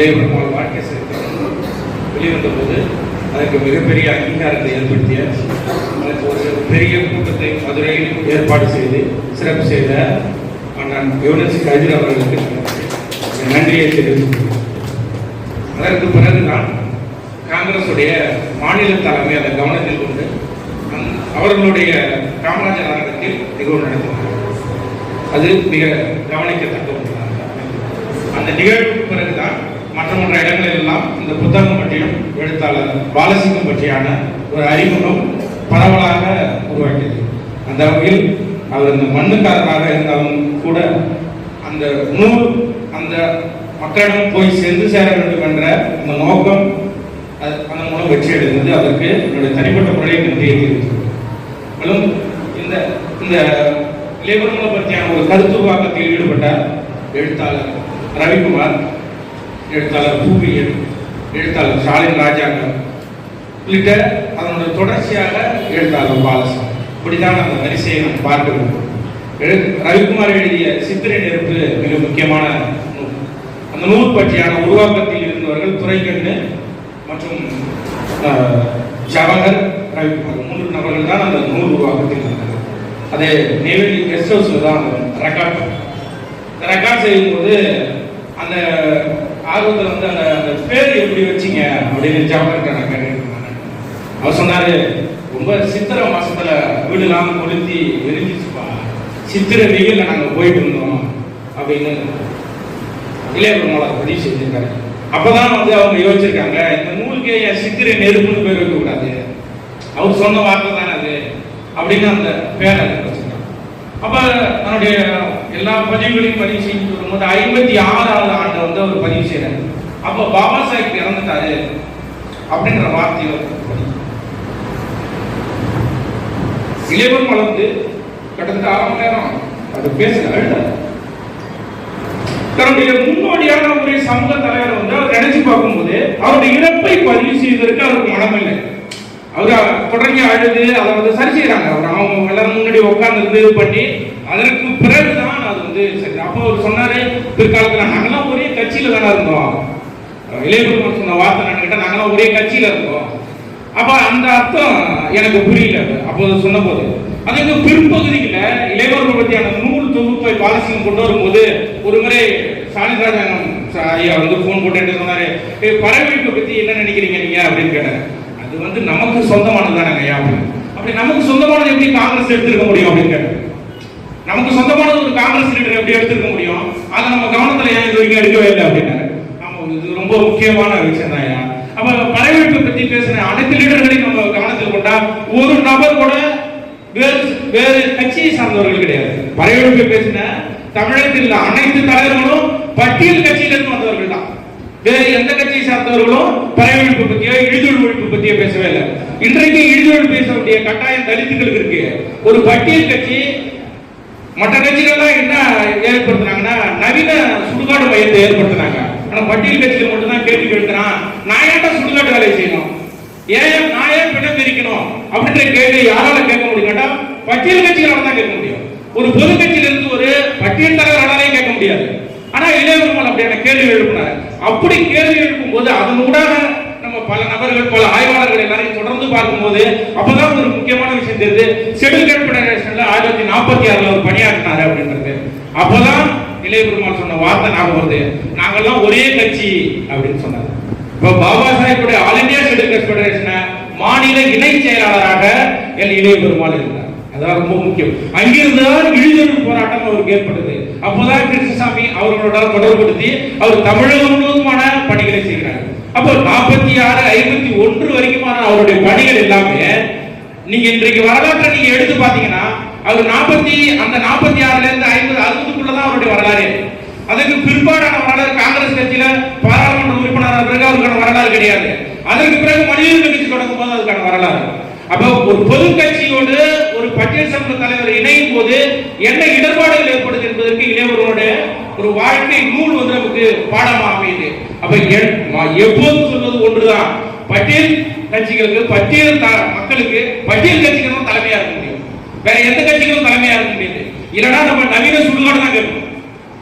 இளையபெருமாள் வாழ்க்கை சரித்திரம் வெளிவந்த போது அதற்கு மிகப்பெரிய அங்கீகாரத்தை ஏற்படுத்திய அதற்கு ஒரு பெரிய கூட்டத்தை மதுரையில் ஏற்பாடு செய்து சிறப்பு செய்த அண்ணன் யுவனஸ் கதிர் அவர்களுக்கு நன்றியை தெரிவித்துக் அதற்கு பிறகு நான் காங்கிரசுடைய மாநில தலைமை அதை கவனத்தில் கொண்டு அவர்களுடைய காமராஜர் நகரத்தில் நிகழ்வு நடத்தினார் அது மிக கவனிக்கத்தக்க ஒன்றாக அந்த நிகழ்வுக்கு பிறகுதான் மற்ற மற்ற இடங்களில் எல்லாம் இந்த புத்தகம் பற்றியும் எழுத்தாளர் பாலசிங்கம் பற்றியான ஒரு அறிமுகம் பரவலாக உருவாக்கியது. அந்த வகையில் அவர் இந்த மண்ணுக்காரராக இருந்தாலும் கூட அந்த நூல் அந்த மக்களிடம் போய் சென்று சேர வேண்டும் என்ற அந்த நோக்கம் அது அதன் மூலம் வெற்றி அடைந்தது. அதற்கு என்னுடைய தனிப்பட்ட முறையை நன்றியை தெரிவித்துக் மேலும் இந்த இந்த லேபர்களை பற்றியான ஒரு கருத்து உருவாக்கத்தில் ஈடுபட்ட எழுத்தாளர் ரவிக்குமார் எழுத்தாளர் பூவியன் எழுத்தாளர் ஸ்டாலின் ராஜாங்கம் உள்ளிட்ட அதனுடைய தொடர்ச்சியாக எழுத்தாளர் பாலசன் இப்படிதான் அந்த வரிசையை நாம் பார்க்க வேண்டும். ரவிக்குமார் எழுதிய சித்திரை நெருப்பு மிக முக்கியமான நூல். அந்த நூல் பற்றியான உருவாக்கத்தில் இருந்தவர்கள் துரைக்கண்ணு மற்றும் ஜவஹர் ரவிக்குமார். மூன்று நபர்கள் தான் அந்த நூல் உருவாக்கத்தில் இருந்தார்கள் அதை நெய்வேலி கெஸ்ட் ஹவுஸில் தான் ரெக்கார்ட் ரெக்கார்ட் செய்யும்போது அந்த ஆர்வத்தில் வந்து அந்த அந்த பேர் எப்படி வச்சீங்க அப்படின்னு ஜவஹர்கிட்ட நான் கேட்டுருக்கேன் அவர் சொன்னாரு ரொம்ப சித்திரை மாசத்துல வீடுலாம் கொளுத்தி எரிஞ்சிச்சுப்பா. சித்திரை வெயில்ல நாங்க போயிட்டு இருந்தோம். அப்படின்னு இளையபெருமாள் பதிவு செஞ்சிருக்காரு. அப்பதான் வந்து அவங்க யோசிச்சிருக்காங்க இந்த நூலுக்கு என் சித்திரை நெருப்புன்னு பேர் வைக்க கூடாது அவர் சொன்ன வார்த்தை தானே அது? அப்படின்னு அந்த பேரை வச்சிருக்காங்க. அப்ப தன்னுடைய எல்லா பதிவுகளையும் பதிவு செய்து வரும்போது ஐம்பத்தி ஆறாவது ஆண்டு வந்து அவர் பதிவு செய்யறாரு அப்ப பாபா சாஹிப் இறந்துட்டாரு அப்படின்ற வார்த்தை அவர் வளர்ந்து கிட்டத்தட்ட அரை மணி நேரம் அது பேசுற தன்னுடைய முன்னோடியான ஒரு சமூக தலைவர் வந்து அவர் நினைச்சு பார்க்கும்போது அவருடைய இறப்பை பதிவு செய்வதற்கு அவருக்கு மனமில்லை. அவர் தொடங்கி அழுது அதை வந்து சரி செய்யறாங்க அவர் அவங்க எல்லாரும் முன்னாடி உட்கார்ந்து இது பண்ணி அதற்கு பிறகுதான் வந்து சரி அப்போ அவர் சொன்னாரு பிற்காலத்துல நாங்களாம் ஒரே கட்சியில தானே இருந்தோம். இளையபெருமான் சொன்ன வார்த்தை நான் கேட்டா நாங்களாம் ஒரே கட்சியில இருந்தோம். அப்ப அந்த அர்த்தம் எனக்கு புரியல அப்போது சொன்ன போது அதுக்கு பிற்பகுதியில் இளையவர்கள் பற்றியான நூல் தொகுப்பை பாலசிங்கம் கொண்டு வரும்போது ஒரு முறை சாலிராஜன் ஐயா வந்து ஃபோன் போட்டு சொன்னாரு "ஏய், பறவைகளை பத்தி என்ன நினைக்கிறீங்க நீங்க? அப்படின்னு கேட்டாரு. அது வந்து நமக்கு சொந்தமானது தானங்க ஐயா அப்படின்னு. அப்படி நமக்கு சொந்தமானது எப்படி காங்கிரஸ் எடுத்திருக்க முடியும் அப்படின்னு கேட்டாரு. நமக்கு சொந்தமானது ஒரு காங்கிரஸ் லீடர் எப்படி எடுத்துக்க முடியும்? அதை நம்ம கவனத்துல ஏன் இது வரைக்கும் எடுக்கவே இல்லை அப்படின்னாரு ஆமா இது ரொம்ப முக்கியமான விஷயம் தான் ஐயா. அப்ப பறவைகளை பத்தி பேசுன அனைத்து லீடர்களையும் நம்ம கவனத்தில் கொண்டா ஒரு நபர் கூட வேறு வேறு கட்சியை சார்ந்தவர்கள் கிடையாது. பறவைகளை பேசின தமிழகத்தில் உள்ள அனைத்து தலைவர்களும் பட்டியல் கட்சியில இருந்து வந்தவர்கள் தான். வேறு எந்த கட்சியை சார்ந்தவர்களும் பறவைப்பு பத்தியோ இழிதொழில் ஒழிப்பு பத்தியோ பேசவே இல்லை. இன்றைக்கு இழிதொழில் பேச வேண்டிய கட்டாயம் தலித்துகளுக்கு இருக்கு. ஒரு பட்டியல் கட்சி மற்ற கட்சிகள்லாம் என்ன ஏற்படுத்தினாங்கன்னா நவீன சுடுகாடு மையத்தை ஏற்படுத்தினாங்க. ஆனா பட்டியல் கட்சிகள் மட்டும்தான் கேள்வி கேட்கிறான். நான் ஏன்டா சுடுகாட்டு வேலையை செய்யணும்? ஏன் நான் ஏன் பிணம் பிரிக்கணும்? அப்படின்ற கேள்வி யாரால கேட்க முடியும் கேட்டா பட்டியல் கட்சிகளால தான் கேட்க முடியும். ஒரு பொது கட்சியில இருந்து ஒரு பட்டியல் தலைவராலையும் கேட்க முடியாது. ஆனா இளையவர்கள் அப்படியான கேள்வி எழுப்பினார். அப்படி கேள்வி எழுப்பும் போது அதன் ஊடாக பல நபர்கள் பல ஆய்வாளர்கள் எல்லாரையும் தொடர்ந்து பார்க்கும்போது அப்பதான் ஒரு முக்கியமான விஷயம் தெரியுது. ஷெட்யூல் ஃபெடரேஷன்ல ஆயிரத்தி தொள்ளாயிரத்தி நாற்பத்தி ஆறுல அவர் பணியாற்றினாரு அப்படின்றது. அப்பதான் இளைய பெருமாள் சொன்ன வார்த்தை ஞாபகம் வருது. நாங்கெல்லாம் ஒரே கட்சி அப்படின்னு சொன்னார். இப்போ பாபா சாஹிப்புடைய ஆல் இந்தியா ஷெட்யூல் காஸ்ட் ஃபெடரேஷனை மாநில இணை செயலாளராக என் இளைய பெருமாள் இருந்தார். அதான் ரொம்ப முக்கியம். அங்கிருந்து தான் இழிதொழில் போராட்டம் அவருக்கு ஏற்பட்டது. அப்போதான் கிருஷ்ணசாமி அவர்களோட தொடர்புபடுத்தி அவர் தமிழகம் முழுவதுமான பணிகளை செய்கிறார். அப்போ நாற்பத்தி ஆறு ஐம்பத்தி ஒன்று வரைக்குமான அவருடைய பணிகள் எல்லாமே நீங்க இன்றைக்கு வரலாற்றை நீங்க எடுத்து பாத்தீங்கன்னா அவர் நாற்பத்தி அந்த நாற்பத்தி ஆறுல இருந்து ஐம்பது அறுபதுக்குள்ளதான் அவருடைய வரலாறு. அதுக்கு பிற்பாடான வரலாறு காங்கிரஸ் கட்சியில பாராளுமன்ற உறுப்பினரான பிறகு அவருக்கான வரலாறு கிடையாது. அதற்கு பிறகு மனிதர்கள் கட்சி தொடங்கும் போது அதுக்கான வரலாறு. அப்போ ஒரு பொது கட்சியோடு பட்டியல் சமூக தலைவர் இணையும் போது என்ன இடர்பாடுகள் ஏற்படுது என்பதற்கு இளைஞர்களுடைய ஒரு வாழ்க்கை நூல் வந்து நமக்கு பாடமா அமையுது. அப்ப எ- எப்போதும் சொல்வது ஒன்றுதான். பட்டியல் கட்சிகளுக்கு பட்டியல் த- மக்களுக்கு பட்டியல் கட்சிகள் தான் தலைமையா இருக்க முடியும். வேற எந்த கட்சிகளும் தலைமையா இருக்க முடியாது. இல்லைன்னா நம்ம நவீன சுடுகாடு தான் கேட்கணும்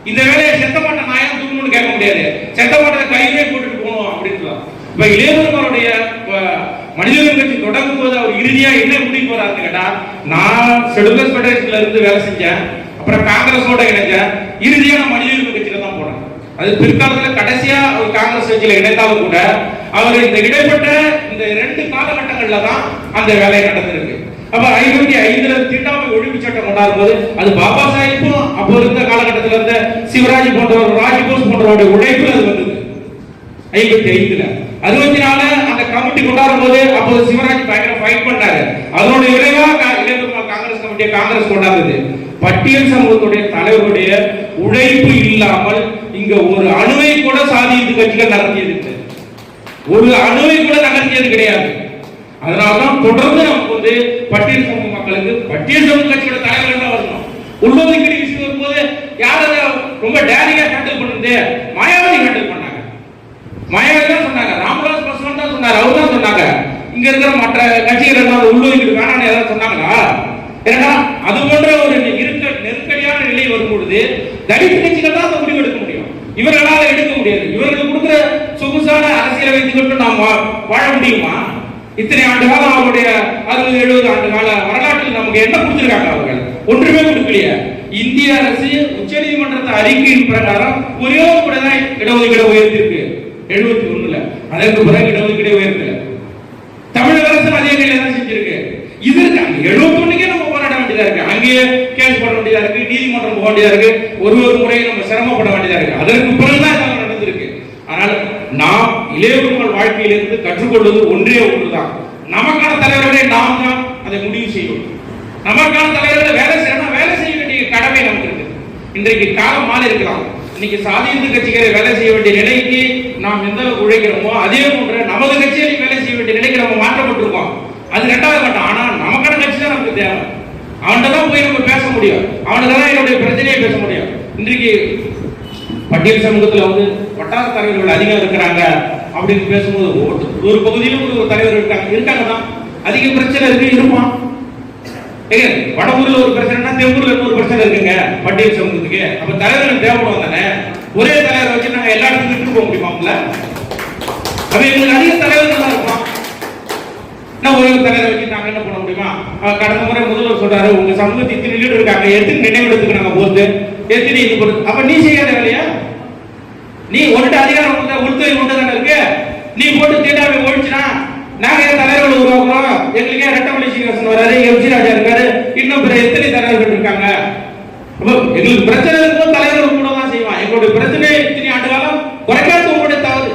இந்த வேலையை செத்த மாட்ட நாயம் தூக்கணும்னு கேட்க முடியாது. செத்த மாட்டை கையிலே போட்டுட்டு போகணும் அப்படின்னு இப்ப இளைஞர்களுடைய தொடங்கும் போது அவர் இறுதியா என்ன முடிவு போறாருன்னு கேட்டா நான் ஷெடுலர்ஸ் ஃபெடரேஷன்ல இருந்து வேலை செஞ்சேன் அப்புறம் காங்கிரஸோட இணைஞ்சேன் இறுதியா நான் மனித உரிமை கட்சியில தான் போனேன். அது பிற்காலத்துல கடைசியா ஒரு காங்கிரஸ் கட்சியில இணைந்தாலும் கூட அவர் இந்த இடைப்பட்ட இந்த ரெண்டு காலகட்டங்கள்ல தான் அந்த வேலை நடந்திருக்கு. அப்ப ஐம்பத்தி ஐந்துல தீண்டாமை ஒழிப்பு சட்டம் கொண்டாடும் போது அது பாபா சாஹிப்பும் அப்போ இருந்த காலகட்டத்தில் இருந்த சிவராஜ் போன்றவர் ராஜ்போஸ் போன்றவருடைய உழைப்பு அது வந்தது. ஐம்பத்தி ஐந்துல. அறுபத்தி நாலு கமிட்டி கொண்டாடும் போது அப்போது சிவராஜ் பயங்கர ஃபைட் பண்ணாரு. அதனுடைய விளைவா இளைஞர்கள் காங்கிரஸ் கமிட்டியை காங்கிரஸ் கொண்டாடுது பட்டியல் சமூகத்துடைய தலைவருடைய உழைப்பு இல்லாமல் இங்க ஒரு அணுவை கூட சாதி இந்து கட்சிகள் நடத்தியது ஒரு அணுவை கூட நகர்த்தியது கிடையாது. அதனாலதான் தொடர்ந்து நமக்கு வந்து பட்டியல் சமூக மக்களுக்கு பட்டியல் சமூக கட்சியோட தலைவர்கள் தான் வரணும்? உள்ளொதுக்கீடு விஷயம் வரும்போது யார் ரொம்ப டேரியா ஹேண்டில் பண்ணுது மாயாவதி ஹேண்டில் பண்ணாங்க. மாயாவதி தான் சொன்னாங்க ராமதாஸ் பஸ்வான் தான் சொன்னார் அவர் தான் சொன்னாங்க. இங்க இருக்கிற மற்ற கட்சிகள் எல்லாம் அதை உள்ளொதுக்கீடு வேணாம்னு ஏதாவது சொன்னாங்களா? ஏன்னா அது போன்ற ஒரு இருக்க நெருக்கடியான நிலை வரும்பொழுது தலித் கட்சிகள் தான் அந்த முடிவு எடுக்க முடியும். இவர்களால எடுக்க முடியாது. இவர்கள் கொடுக்குற சொகுசான அரசியலை வைத்துக்கொண்டு நாம் வா- வாழ முடியுமா? இத்தனை ஆண்டு காலம் அவருடைய அறுபது எழுபது ஆண்டு கால வரலாற்றில் நமக்கு என்ன கொடுத்துருக்காங்க அவர்கள்? ஒன்றுமே கொடுக்கலையே. இந்திய அரசு உச்சநீதிமன்றத்தை அறிக்கையின் பிரகாரம் ஒரே ஒரு கூட தான் இடஒதுக்கீடு உயர்த்திருக்கு எழுபத்தி ஒண்ணுல. அதற்கு பிறகு இடஒதுக்கீடு உயர்த்தல. தமிழக அரசு அதே நிலையில தான் செஞ்சிருக்கு. இது இருக்கு. அங்க எழுபத்தி ஒண்ணுக்கே நம்ம போராட வேண்டியதா இருக்கு. அங்கேயே கேஸ் போட வேண்டியதா இருக்கு. நீதிமன்றம் போக வேண்டியதா இருக்கு. ஒரு ஒரு முறையும் நம்ம சிரமப்பட வேண்டியதா இருக்கு. அதற்கு பிறகுதான் இதெல்லாம் நடந்திருக்கு. ஆனால் நாம் இளையவர்கள் வாழ்க்கையிலிருந்து கற்றுக்கொள்வது ஒன்றே ஒன்றுதான். நமக்கான தலைவர்களை நாம் தான் அதை முடிவு செய்யணும் நமக்கான தலைவர்களை வேலை செய்யணும் வேலை செய்ய வேண்டிய கடமை நமக்கு இருக்கு இன்றைக்கு காலம் மாறி இருக்கலாம். இன்னைக்கு சாதியத்து இந்து கட்சிகளை வேலை செய்ய வேண்டிய நிலைக்கு நாம் எந்த அளவுக்கு உழைக்கிறோமோ அதே போன்ற நமது கட்சியில் வேலை செய்ய வேண்டிய நிலைக்கு நம்ம மாற்றப்பட்டிருக்கோம். அது ரெண்டாவது கட்டம். ஆனா நமக்கான கட்சி தான் நமக்கு தேவை. அவன்கிட்ட தான் போய் நம்ம பேச முடியும். அவனுக்கு தான் என்னுடைய பிரச்சனையை பேச முடியும். இன்றைக்கு பட்டியல் சமூகத்தில் வந்து வட்டார தலைவர்கள் அதிகம் இருக்கிறாங்க அப்படின்னு பேசும்போது ஒரு- ஒரு பகுதியிலும் ஒரு ஒரு தலைவர் இருக்காங்க. இருக்காங்க தான். அதிக பிரச்சனை இருக்கு இருப்பான். ஏங்க வடவூர்ல ஒரு பிரச்சனைனா தெம்பூர்ல இன்னொரு பிரச்சனை இருக்குங்க பட்டியல் சமூகத்துக்கு. அப்ப தலைவர்கள் தேவைப்படும் தானே? ஒரே தலைவரை வச்சு நாங்க எல்லா இடத்துக்கும் இட்டு போக முடியுமாங்களா அப்ப எங்களுக்கு அதிக தலைவர்கள் தான் இருப்பான் நான் ஒரே ஒரு தலைவரை வச்சு நாங்க என்ன பண்ண முடியுமா? கடந்த முறை முதல்வர் சொல்றாரு உங்க சமூகத்தை இத்தனை லீடர் இருக்காங்க எத்தனை நினைவிடத்துக்கு நாங்க போகுது எத்தனை இது பண்ணுறது அப்ப நீ செய்யாத வேலையா? நீ உன்கிட்ட அதிகாரம் உண்டு உள்துறை உண்டு தானே இருக்கு. நீ போட்டு தீண்டாமை ஒழிச்சுனா நாங்க ஏன் தலைவர்கள் உருவாக்குறோம்? எங்களுக்கு ஏன் ரெட்டமலை சீனிவாசன் வராரு? எம்ஜி ராஜா இருக்காரு. இன்னும் பிற எத்தனை தலைவர்கள் இருக்காங்க? எங்களுக்கு பிரச்சனை இருக்கும் தலைவர்கள் கூட தான் செய்வான் எங்களுடைய பிரச்சனை இத்தனை ஆண்டு காலம் குறைக்காத உங்களுடைய தவறு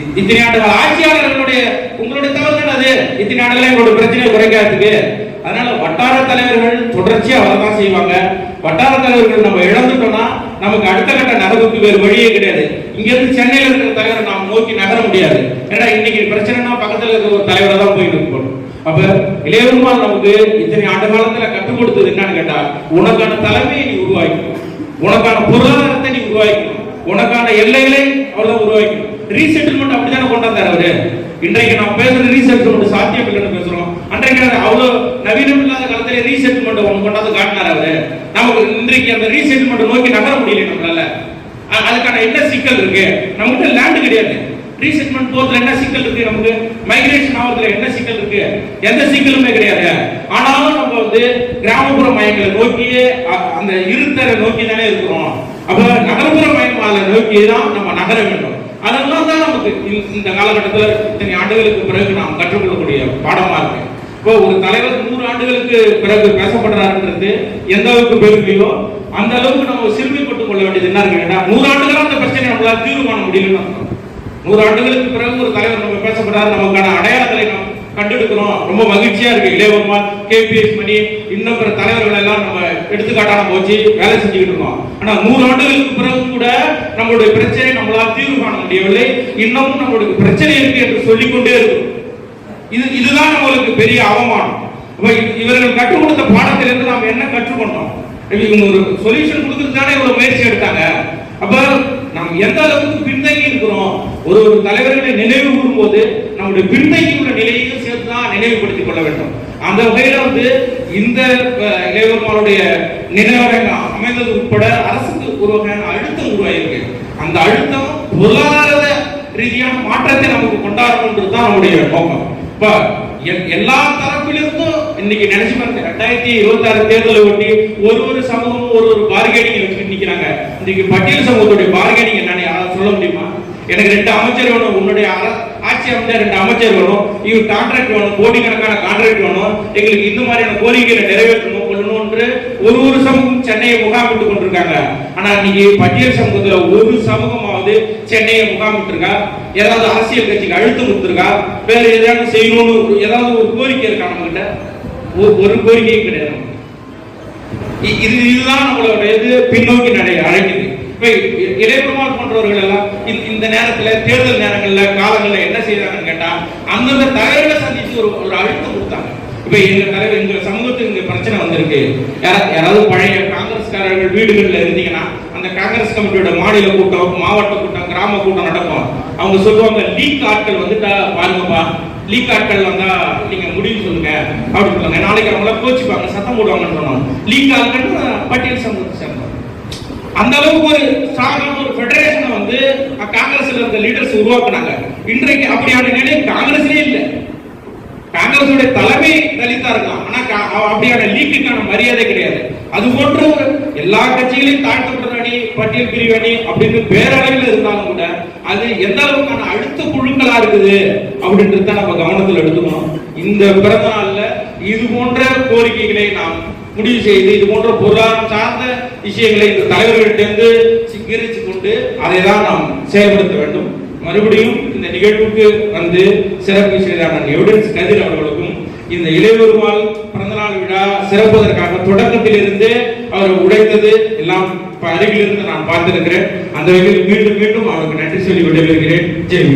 இத்தனை இத்தனை ஆண்டுகள் ஆட்சியாளர்களுடைய உங்களுடைய தவறு தான் அது. இத்தனை ஆண்டுகள் எங்களுடைய பிரச்சனையை குறைக்காததுக்கு அதனால வட்டார தலைவர்கள் தொடர்ச்சியா வரதான் செய்வாங்க. வட்டார தலைவர்கள் நம்ம இழந்துட்டோம்னா நமக்கு அடுத்த கட்ட நகர்வுக்கு வேறு வழியே கிடையாது. இங்க இருந்து சென்னையில இருக்கிற தலைவரை நாம் நோக்கி நகர முடியாது. ஏன்னா இன்னைக்கு பிரச்சனைனா பக்கத்துல இருக்கிற ஒரு தலைவரை தான் போயிட்டு இருக்கணும் அப்ப இளையவருமான் நமக்கு இத்தனை ஆண்டு காலத்துல கற்றுக் கொடுத்தது என்னன்னு கேட்டா உனக்கான தலைமையை நீ உருவாக்கணும். உனக்கான பொருளாதாரத்தை நீ உருவாக்கணும். உனக்கான எல்லைகளை அவர்தான் உருவாக்கணும். ரீசெட்டில்மெண்ட் அப்படிதானே கொண்டு வந்தார் அவரு? இன்றைக்கு நாம் பேசுற ரீசெட்டில்மெண்ட் சாத்தியம் இல்லைன்னு பேசுறோம். அன்றைக்கு அவ்வளவு நவீனம் இல்லாத காலத்துல ரீசெட்டில்மெண்ட் ஒன்று கொண்டாந்து காட்டினார் அவரு. நமக்கு இன்றைக்கு அந்த ரீசெட்டில்மெண்ட் நோக்கி நகர முடியல நம்மளால அதுக்கான என்ன சிக்கல் இருக்கு? நம்மகிட்ட லேண்ட் கிடையாது. ரீசெட்மெண்ட் போறதுல என்ன சிக்கல் இருக்கு நமக்கு? மைக்ரேஷன் ஆகிறதுல என்ன சிக்கல் இருக்கு? எந்த சிக்கலுமே கிடையாது. ஆனாலும் நம்ம வந்து கிராமப்புற மையங்களை நோக்கியே அந்த இருத்தரை நோக்கி தானே இருக்கிறோம். அப்ப நகர்ப்புற மயமால நோக்கி தான் நம்ம நகர வேண்டும். அதெல்லாம் தான் நமக்கு இந்த- இந்த காலகட்டத்தில் இத்தனை ஆண்டுகளுக்கு பிறகு நாம் கற்றுக்கொள்ளக்கூடிய பாடமா இருக்கு. இப்போ ஒரு தலைவர் நூறு ஆண்டுகளுக்கு பிறகு பேசப்படுறாருன்றது எந்த அளவுக்கு பெருமையோ அந்த அளவுக்கு நம்ம சிறுமைப்பட்டு கொள்ள வேண்டியது என்ன இருக்கு? நூறாண்டுகளாக அந்த பிரச்சனை நம்மளால் தீர்வு காண முடியலன்னு நூறாண்டுகளுக்கு ஆண்டுகளுக்கு பிறகு ஒரு தலைவர் நம்ம பேசப்படுறாரு நமக்கான அடையாளங்களை நம்ம கண்டெடுக்கிறோம் ரொம்ப மகிழ்ச்சியா இருக்கு. இளையவர்மான் கேபிஎஸ் மணி இன்னும் பிற தலைவர்கள் எல்லாம் நம்ம எடுத்துக்காட்டான நம்ம வச்சு வேலை செஞ்சுக்கிட்டு இருக்கோம். ஆனா நூறு ஆண்டுகளுக்கு பிறகு கூட நம்மளுடைய பிரச்சனை நம்மளால் தீர்வு காண முடியவில்லை. இன்னமும் நம்மளுடைய பிரச்சனை இருக்கு என்று சொல்லிக்கொண்டே இருக்கும். இது இதுதான் நம்மளுக்கு பெரிய அவமானம். இவர்கள் கற்றுக் கொடுத்த பாடத்திலிருந்து நாம் என்ன கற்றுக்கொண்டோம்? இவங்க ஒரு சொல்யூஷன் கொடுத்துட்டு இவ்வளவு முயற்சி எடுத்தாங்க. அப்ப நாம் எந்த அளவுக்கு பின்தங்கி இருக்கிறோம்? ஒரு ஒரு தலைவர்களை நினைவு கூறும்போது நம்முடைய பின்தங்கி உள்ள நிலையையும் சேர்த்து தான் நினைவுபடுத்திக் கொள்ள வேண்டும். அந்த வகையில வந்து இந்த இளைவர்களுடைய இளையவர்களுடைய நினைவரங்கம் அமைந்தது உட்பட அரசுக்கு ஒரு வகையான அழுத்தம் உருவாயிருக்கு. அந்த அழுத்தம் பொருளாதார ரீதியான மாற்றத்தை நமக்கு கொண்டாடணுன்றது தான் நம்முடைய நோக்கம். இப்ப எல்லா தரப்பிலிருந்தும் இன்னைக்கு நினைச்சு பாருங்க ரெண்டாயிரத்தி இருபத்தி ஆறு தேர்தலை ஒட்டி ஒரு ஒரு சமூகமும் ஒரு ஒரு பார்கெனிங் வச்சுட்டு நிக்கிறாங்க. இன்னைக்கு பட்டியல் சமூகத்துடைய பார்கெனிங் என்னன்னு யாராவது சொல்ல முடியுமா? எனக்கு ரெண்டு அமைச்சர் வேணும் உன்னுடைய ஆட்சி அமைச்சர் ரெண்டு அமைச்சர் வேணும் இவங்க கான்ட்ராக்ட் வேணும் கோடிக்கணக்கான கான்ட்ராக்ட் வேணும் எங்களுக்கு இந்த மாதிரியான கோரிக்கைகளை நிறைவேற்றணும் கொள்ளணும்ன்று ஒரு ஒரு சமூகம் சென்னையை முகாமிட்டு கொண்டிருக்காங்க. ஆனா இன்னைக்கு பட்டியல் சமூகத்துல ஒரு சமூகமாவது சென்னையை முகாமிட்டு இருக்கா ஏதாவது அரசியல் கட்சிக்கு அழுத்தம் கொடுத்துருக்கா? வேற ஏதாவது செய்யணும்னு ஏதாவது ஒரு கோரிக்கை இருக்கா நம்மகிட்ட? ஒரு- ஒரு கோரிக்கையும் கிடையாது. இது இதுதான் நம்மளோட இது பின்னோக்கி நடை அழைக்குது. இப்ப இ- போன்றவர்கள் எல்லாம் இந்த- இந்த நேரத்துல தேர்தல் நேரங்கள்ல காலங்கள்ல என்ன செய்யறாங்கன்னு கேட்டா அந்தந்த தலைவர்களை சந்திச்சு ஒரு ஒரு அழுத்தம் கொடுத்தாங்க. இப்ப எங்க தலைவர் எங்க சமூகத்துக்கு இங்க பிரச்சனை வந்திருக்கு. யாராவது பழைய காங்கிரஸ்காரர்கள் வீடுகள்ல இருந்தீங்கன்னா அந்த காங்கிரஸ் கமிட்டியோட மாநில கூட்டம் மாவட்ட கூட்டம் கிராம கூட்டம் நடக்கும். அவங்க சொல்லுவாங்க லீக் ஆட்கள் வந்துட்டா பாருங்கப்பா. லீக் ஆட்கள் வந்தா நீங்க முடிவு சொல்லுங்க. அப்படின்னு சொல்லுவாங்க. நாளைக்கு அவங்கள கோச்சிப்பாங்க சத்தம் போடுவாங்கன்னு சொன்னோம். லீக் ஆட்கள் பட்டியல் சமூகத்தை சேர்ந்தாங்க அந்த அளவுக்கு ஒரு ஸ்ட்ராங்கான ஒரு ஃபெடரேஷனை வந்து காங்கிரஸ்ல இருந்த லீடர்ஸ் உருவாக்குனாங்க. இன்றைக்கு அப்படியான நிலை காங்கிரஸ்லயே இல்லை. காங்கிரஸுடைய தலைமை தலித்தா இருக்கலாம். ஆனா அப்படியான லீக்குக்கான மரியாதை கிடையாது. அது போன்ற எல்லா கட்சிகளையும் தாழ்த்தப்பட்ட அணி பட்டியல் பிரிவு அணி அப்படின்னு பேரளவில் இருந்தாலும் கூட அது எந்த அளவுக்கான அழுத்த குழுக்களா இருக்குது அப்படின்றத நம்ம கவனத்தில் எடுத்துக்கணும். இந்த பிறந்த நாள்ல இது போன்ற கோரிக்கைகளை நாம் முடிவு செய்து இது போன்ற பொருளாதாரம் சார்ந்த விஷயங்களை இந்த தலைவர்களிடமிருந்து சிக்கரிச்சு கொண்டு அதை தான் நாம் செயல்படுத்த வேண்டும். மறுபடியும் இந்த நிகழ்வுக்கு வந்து சிறப்பு செய்த எவிடன்ஸ் கதிர் அவர்களுக்கும் இந்த இளையபெருமாள் பிறந்தநாள் விழா சிறப்பதற்காக தொடக்கத்தில் இருந்து அவர் உழைத்தது எல்லாம் அருகிலிருந்து நான் பார்த்திருக்கிறேன். அந்த வகையில் மீண்டும் மீண்டும் அவருக்கு நன்றி சொல்லி விடைபெறுகிறேன். ஜெய்